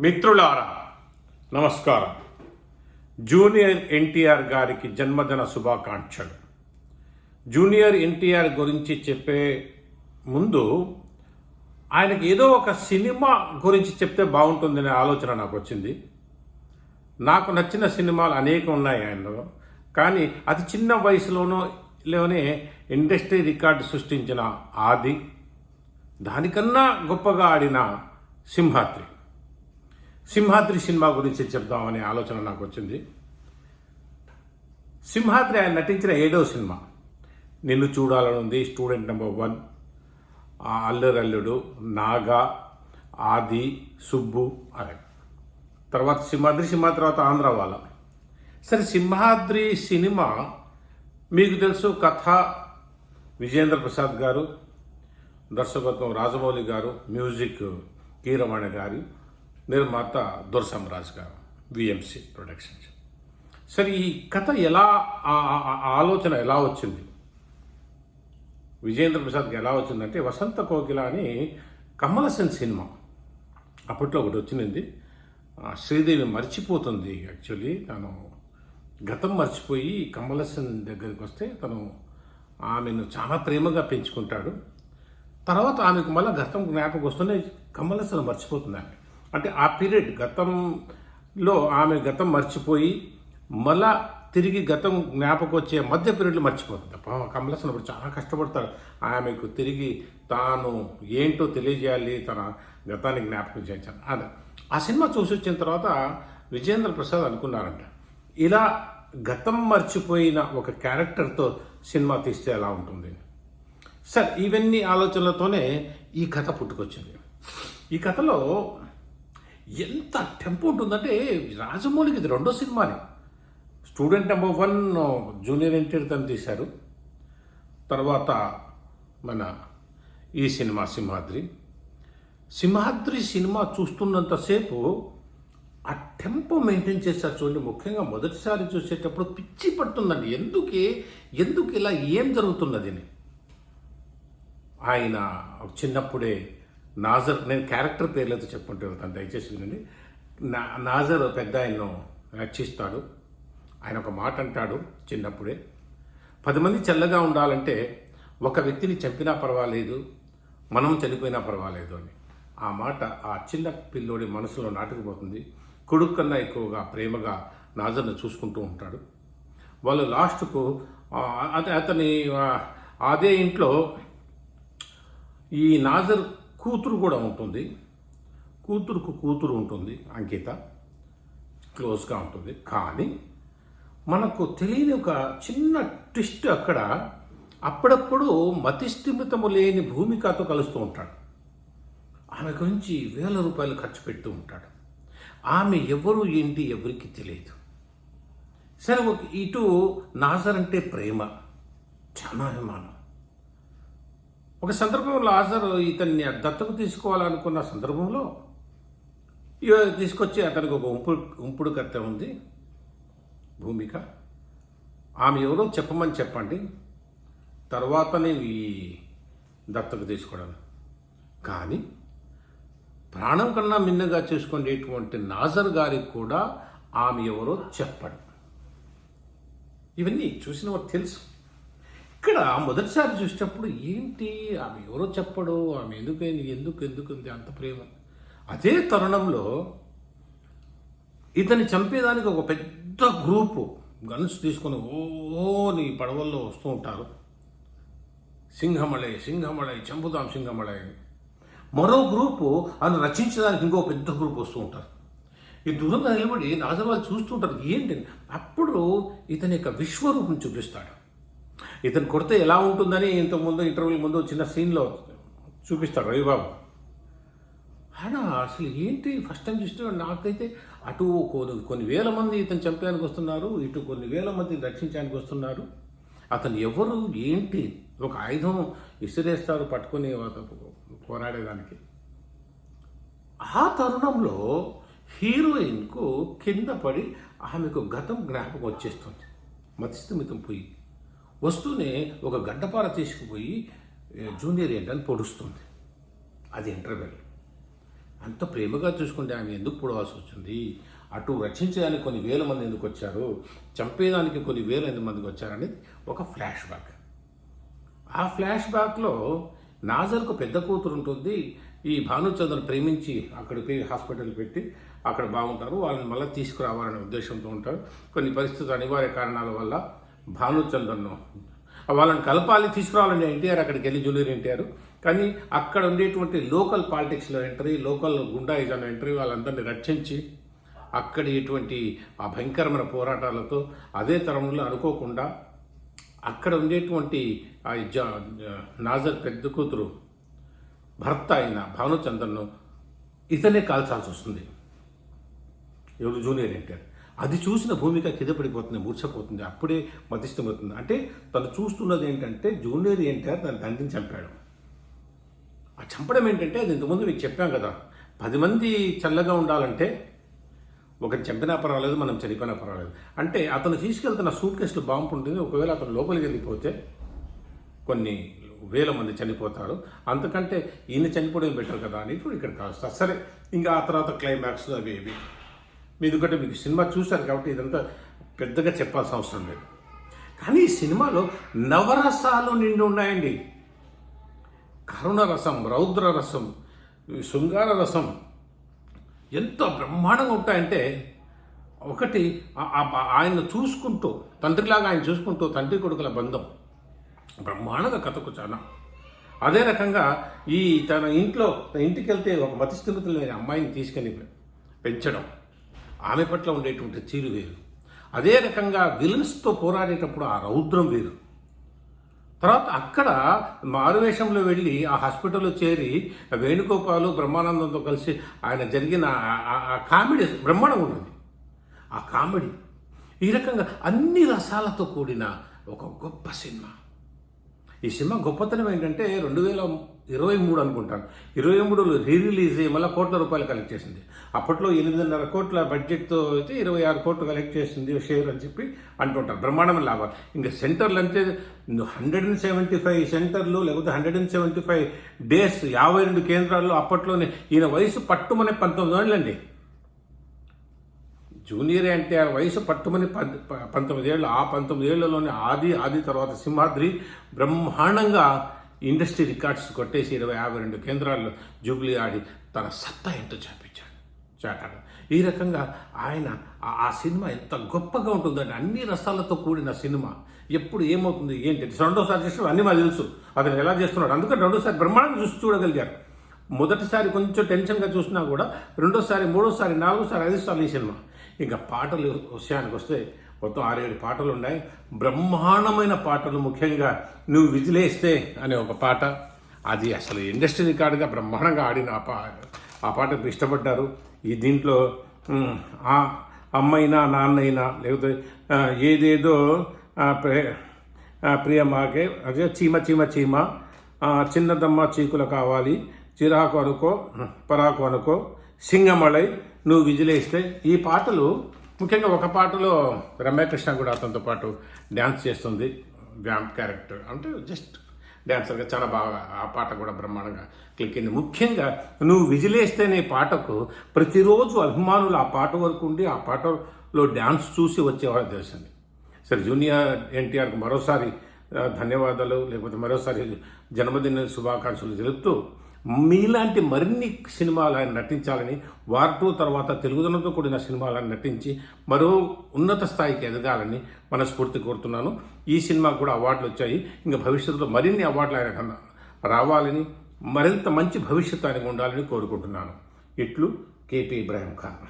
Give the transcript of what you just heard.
మిత్రులారా నమస్కారం. జూనియర్ ఎన్టీఆర్ గారికి జన్మదిన శుభాకాంక్షలు. జూనియర్ ఎన్టీఆర్ గురించి చెప్పే ముందు ఆయనకి ఏదో ఒక సినిమా గురించి చెప్తే బాగుంటుందనే ఆలోచన నాకు వచ్చింది. నాకు నచ్చిన సినిమాలు అనేకం ఉన్నాయి ఆయనలో కానీ అతి చిన్న వయసులోనూ లోనే ఇండస్ట్రీ రికార్డు సృష్టించిన ఆది దానికన్నా గొప్పగా ఆడిన సింహాద్రి. సింహాద్రి సినిమా గురించి చెప్దామనే ఆలోచన నాకు వచ్చింది. సింహాద్రి ఆయన నటించిన ఏడో సినిమా నిన్ను చూడాలని ఉంది స్టూడెంట్ నెంబర్ వన్. ఆ అల్లుడు నాగా ఆది సుబ్బు అనే తర్వాత సింహాద్రి సినిమా తర్వాత ఆంధ్ర వాళ్ళ. సరే సింహాద్రి సినిమా మీకు తెలుసు కథ. విజేంద్ర ప్రసాద్ గారు దర్శకత్వం రాజమౌళి గారు మ్యూజిక్ కీరమణ గారు. నిర్మాత దుర్సమరాజ్ గారు విఎంసి ప్రొడక్షన్స్ సరే ఈ కథ ఎలా ఆ- ఆలోచన ఎలా వచ్చింది? విజేంద్ర ప్రసాద్కి ఎలా వచ్చిందంటే వసంత కోకిల అని కమలసన్ సినిమా అప్పట్లో ఒకటి వచ్చింది శ్రీదేవి మర్చిపోతుంది యాక్చువల్లీ. తను గతం మర్చిపోయి కమలసన్ దగ్గరికి వస్తే తను ఆమెను చాలా ప్రేమగా పెంచుకుంటాడు. తర్వాత ఆమెకు మళ్ళీ గతం జ్ఞాపకం వస్తూనే కమలసన్ మర్చిపోతుంది ఆమె. అంటే ఆ పీరియడ్ గతంలో ఆమె గతం మర్చిపోయి మళ్ళా తిరిగి గతం జ్ఞాపకం వచ్చే మధ్య పీరియడ్లో మర్చిపోతుంది. పాపం కమలసన్ అప్పుడు చాలా కష్టపడతాడు. ఆమెకు తిరిగి తాను ఏంటో తెలియజేయాలి తన గతాన్ని జ్ఞాపకం చేయించాలి. అదే. ఆ సినిమా చూసి వచ్చిన తర్వాత విజేంద్ర ప్రసాద్ అనుకున్నారంట. ఇలా గతం మర్చిపోయిన ఒక క్యారెక్టర్తో సినిమా తీస్తే ఎలా ఉంటుంది? సరే ఇవన్నీ ఆలోచనలతోనే ఈ కథ పుట్టుకొచ్చింది. ఈ కథలో ఎంత టెంపో ఉంటుందంటే రాజమౌళికి ఇది రెండో సినిమానే. Student number one junior NTR తను తీశారు తర్వాత మన ఈ సినిమా సింహాద్రి. సింహాద్రి సినిమా చూస్తున్నంతసేపు ఆ టెంపో మెయింటైన్ చేశారు చూడండి. ముఖ్యంగా మొదటిసారి చూసేటప్పుడు పిచ్చి పడుతుందండి. ఎందుకే? ఎందుకు ఇలా? ఏం జరుగుతున్నది? ఆయన చిన్నప్పుడే నాజర్ నేను క్యారెక్టర్ పేర్లతో చెప్పుకుంటూ వెళ్తాను దయచేసి వినండి. నా నాజర్ పెద్ద ఆయన్ను రక్షిస్తాడు. ఆయన ఒక మాట అంటాడు చిన్నప్పుడే. పది మంది చల్లగా ఉండాలంటే ఒక వ్యక్తిని చంపినా పర్వాలేదు మనం చనిపోయినా పర్వాలేదు అని. ఆ మాట ఆ చిన్న పిల్లోడి మనసులో నాటుకుపోతుంది. కొడుకు కన్నా ఎక్కువగా ప్రేమగా నాజర్ను చూసుకుంటూ ఉంటాడు. వాళ్ళు లాస్ట్కు అతని అదే ఇంట్లో ఈ నాజర్ కూతురు కూడా ఉంటుంది. కూతురుకు కూతురు ఉంటుంది అంకిత. క్లోజ్గా ఉంటుంది. కానీ మనకు తెలియని ఒక చిన్న ట్విస్ట్ అక్కడ అప్పుడప్పుడు మతిస్థిమితము లేని భూమికతో కలుస్తూ ఉంటాడు. ఆమె గురించి వేల రూపాయలు ఖర్చు పెడుతూ ఉంటాడు. ఆమె ఎవరు ఏంటి ఎవరికి తెలియదు. సరే ఒక ఇటు నాజర్ అంటే ప్రేమ చాలా అభిమానం. ఒక సందర్భంలో ఆజరు ఇతన్ని దత్తకు తీసుకోవాలనుకున్న సందర్భంలో తీసుకొచ్చి అతనికి ఒక ఉంపుడు ఉంపుడు కత్తె ఉంది. భూమిక. ఆమె ఎవరో చెప్పమని చెప్పండి. తర్వాత నేను ఈ దత్తకు తీసుకోవడం. కానీ ప్రాణం కన్నా మిన్నగా చూసుకునేటువంటి నాజర్ గారికి కూడా ఆమె ఎవరో చెప్పడం. ఇవన్నీ చూసిన వారు తెలుసు. ఇక్కడ మొదటిసారి చూసినప్పుడు ఏంటి? ఆమె ఎవరో చెప్పడు ఆమె ఎందుకైంది ఎందుకు ఎందుకు ఉంది అంత ప్రేమ? అదే తరుణంలో ఇతన్ని చంపేదానికి ఒక పెద్ద గ్రూపు గన్స్ తీసుకొని ఓ నీ పడవల్లో వస్తూ ఉంటారు. సింహమలై సింహమలై చంపుదాం సింహమలై అని. మరో గ్రూపు ఆయన రచించడానికి ఇంకో పెద్ద గ్రూప్ వస్తూ ఉంటారు. ఈ దూరంగా నిలబడి రాజవాళ్ళు చూస్తుంటారు. ఏంటి? అని. అప్పుడు ఇతని యొక్క విశ్వరూపం చూపిస్తాడు. ఇతను కొడితే ఎలా ఉంటుందని ఇంతకుముందు ఇంటర్వ్యూల ముందు చిన్న సీన్లో చూపిస్తాడు రవిబాబు. ఆడ అసలు ఏంటి? ఫస్ట్ టైం చూస్తే నాకైతే అటు కొన్ని కొన్ని వేల మంది ఇతను చంపడానికి వస్తున్నారు ఇటు కొన్ని వేల మంది రక్షించడానికి వస్తున్నారు. అతను ఎవరు? ఏంటి? ఒక ఆయుధం విసిరేస్తారు పట్టుకుని పోరాడేదానికి. ఆ తరుణంలో హీరోయిన్కు కింద పడి ఆమెకు గతం జ్ఞాపకం వచ్చేస్తుంది. మతిస్థిమితం పోయి. వస్తూనే ఒక గడ్డపార తీసుకుపోయి జూనియర్ ఏంటని పొడుస్తుంది. అది ఇంటర్వెల్. అంత ప్రేమగా చూసుకుంటే ఆమె ఎందుకు పొడవాల్సి వచ్చింది? అటు రక్షించడానికి కొన్ని వేల మంది ఎందుకు వచ్చారు? చంపేదానికి కొన్ని వేల మందికి వచ్చారనేది ఒక ఫ్లాష్ బ్యాక్. ఆ ఫ్లాష్ బ్యాక్లో నాజర్కు పెద్ద కూతురు ఉంటుంది. ఈ భానుచంద్రను ప్రేమించి అక్కడికి పోయి హాస్పిటల్ పెట్టి అక్కడ బాగుంటారు. వాళ్ళని మళ్ళీ తీసుకురావాలనే ఉద్దేశంతో ఉంటారు. కొన్ని పరిస్థితులు అనివార్య కారణాల వల్ల భానుచంద్రను వాళ్ళని కలపాలి తీసుకురావాలని ఎన్టీఆర్ అక్కడికి వెళ్ళి జూనియర్ ఎన్టీఆర్. కానీ అక్కడ ఉండేటువంటి లోకల్ పాలిటిక్స్లో ఎంట్రీ లోకల్ గుండాయిజం ఎంట్రీ వాళ్ళందరినీ రక్షించి అక్కడి ఇటువంటి ఆ భయంకరమైన పోరాటాలతో అదే తరంలో అనుకోకుండా అక్కడ ఉండేటువంటి ఆ నాజర్ పెద్ద కూతురు భర్త అయిన భానుచందర్ను ఇతనే కాల్చాల్సి వస్తుంది. ఎవరు? Junior NTR. అది చూసిన భూమిక కింద పడిపోతుంది మూర్చపోతుంది అప్పుడే మధ్యస్థమవుతుంది అంటే తను చూస్తున్నది ఏంటంటే జూనియర్ ఎన్టీఆర్ తన తండ్రిని చంపాడు. ఆ చంపడం ఏంటంటే అది ఇంతకుముందు మీకు చెప్పాం కదా. పది మంది చల్లగా ఉండాలంటే ఒకరిని చంపినా పర్వాలేదు మనం చనిపోయినా పర్వాలేదు. అంటే అతను తీసుకెళ్తున్న సూట్ కేసులు బాంబు ఉంటుంది ఒకవేళ అతను లోపలికి వెళ్ళిపోతే కొన్ని వేల మంది చనిపోతారు. అంతకంటే ఈయన చనిపోవడం బెటర్ కదా అని ఇప్పుడు ఇక్కడ కాస్త సరే ఇంకా ఆ తర్వాత క్లైమాక్స్ అవి ఇవి. ఎందుకంటే మీకు సినిమా చూశారు కాబట్టి ఇదంతా పెద్దగా చెప్పాల్సిన అవసరం లేదు. కానీ ఈ సినిమాలో నవరసాలు నిండి ఉన్నాయండి. కరుణ రసం రౌద్ర రసం శృంగార రసం ఎంత బ్రహ్మాండంగా ఉంటాయంటే ఒకటి ఆయన చూసుకుంటూ తండ్రిలాగా ఆయన చూసుకుంటూ తండ్రి కొడుకుల బంధం. బ్రహ్మాండంగా కథకు చాలా. అదే రకంగా ఈ తన ఇంట్లో తన ఇంటికి వెళ్తే ఒక మతిస్థిమితులు అమ్మాయిని తీసుకెళ్ళి పెంచడం. ఆమె పట్ల ఉండేటువంటి తీరు వేరు. అదే రకంగా విలన్స్తో పోరాడేటప్పుడు ఆ రౌద్రం వేరు. తర్వాత అక్కడ మారువేషంలో వెళ్ళి ఆ హాస్పిటల్లో చేరి వేణుగోపాలు బ్రహ్మానందంతో కలిసి ఆయన జరిగిన ఆ- కామెడీ బ్రహ్మాండం ఉన్నది. ఆ కామెడీ. ఈ రకంగా అన్ని రసాలతో కూడిన ఒక గొప్ప సినిమా. ఈ సినిమా గొప్పతనం ఏంటంటే రెండు వేల ఇరవై మూడు అనుకుంటాను. ఇరవై మూడులో రీ రిలీజ్ అయ్యి మళ్ళీ కోట్ల రూపాయలు కలెక్ట్ చేసింది. అప్పట్లో ఎనిమిదిన్నర కోట్ల బడ్జెట్తో అయితే ఇరవై ఆరు కోట్లు కలెక్ట్ చేసింది షేర్ అని చెప్పి అంటుంటారు. బ్రహ్మాండమైన లాభాలు. ఇంకా సెంటర్లు అంటే హండ్రెడ్ అండ్ సెవెంటీ ఫైవ్ సెంటర్లు లేకపోతే hundred and seventy five days యాభై రెండు కేంద్రాల్లో అప్పట్లోనే ఈయన వయసు పట్టుమనే పంతొమ్మిది ఏళ్ళండి. జూనియర్ అంటే ఆ వయసు పట్టుమని పద్ పంతొమ్మిది ఏళ్ళు. ఆ పంతొమ్మిది ఏళ్ళలోనే ఆది ఆది తర్వాత సింహాద్రి బ్రహ్మాండంగా ఇండస్ట్రీ రికార్డ్స్ కొట్టేసి ఇరవై యాభై రెండు కేంద్రాల్లో జూబ్లీ ఆడి తన సత్తా ఎంతో చూపించాడు. చాటాడు. ఈ రకంగా ఆయన ఆ- సినిమా ఎంత గొప్పగా ఉంటుందండి అన్ని రసాలతో కూడిన సినిమా. ఎప్పుడు ఏమవుతుంది ఏంటి? రెండోసారి చేసిన అన్ని మాకు తెలుసు. అతను ఎలా చేస్తున్నాడు? అందుకని రెండోసారి బ్రహ్మాండంగా చూసి చూడగలిగారు. మొదటిసారి కొంచెం టెన్షన్గా చూసినా కూడా రెండోసారి మూడోసారి నాలుగోసారి ఐదోసారి ఈ సినిమా. ఇంకా పాటలు విషయానికి వస్తే మొత్తం ఆరేడు పాటలు ఉన్నాయి. బ్రహ్మాండమైన పాటలు ముఖ్యంగా నువ్వు విజిలేస్తే అనే ఒక పాట. అది అసలు ఇండస్ట్రీ రికార్డుగా బ్రహ్మాండంగా ఆడిన ఆ పా ఆ పాటకు ఇష్టపడ్డారు. ఈ దీంట్లో ఆ అమ్మైనా నాన్నైనా లేకపోతే ఏదేదో ప్రే ప్రియమాకే అదే చీమ చీమ చీమ చిన్నదమ్మ చీకులు కావాలి చిరాకు అనుకో పరాకు అనుకో సింగమళై నువ్వు విజిలేస్తే ఈ పాటలు ముఖ్యంగా ఒక పాటలో రమ్యకృష్ణ కూడా అతనితో పాటు డ్యాన్స్ చేస్తుంది వ్యాంప్ క్యారెక్టర్. అంటే జస్ట్ డ్యాన్సర్గా చాలా బాగా ఆ పాట కూడా బ్రహ్మాండంగా క్లిక్ అయింది ముఖ్యంగా నువ్వు విజిలేస్తేనే పాటకు ప్రతిరోజు అభిమానులు ఆ పాట వరకు ఉండి ఆ పాటలో డ్యాన్స్ చూసి వచ్చేవారు తెలిసింది సరే జూనియర్ ఎన్టీఆర్కి మరోసారి ధన్యవాదాలు లేకపోతే మరోసారి జన్మదిన శుభాకాంక్షలు తెలుపుతూ మీలాంటి మరిన్ని సినిమాలు ఆయన నటించాలని వార్ టూ తర్వాత తెలుగుదనంతో కూడిన సినిమాలను నటించి మరో ఉన్నత స్థాయికి ఎదగాలని మనస్ఫూర్తి కోరుతున్నాను. ఈ సినిమాకు కూడా అవార్డులు వచ్చాయి. ఇంకా భవిష్యత్తులో మరిన్ని అవార్డులు ఆయన కన్నా రావాలని మరింత మంచి భవిష్యత్తు ఆయనకు ఉండాలని కోరుకుంటున్నాను. ఇట్లు కేపీ ఇబ్రాహిం ఖాన్.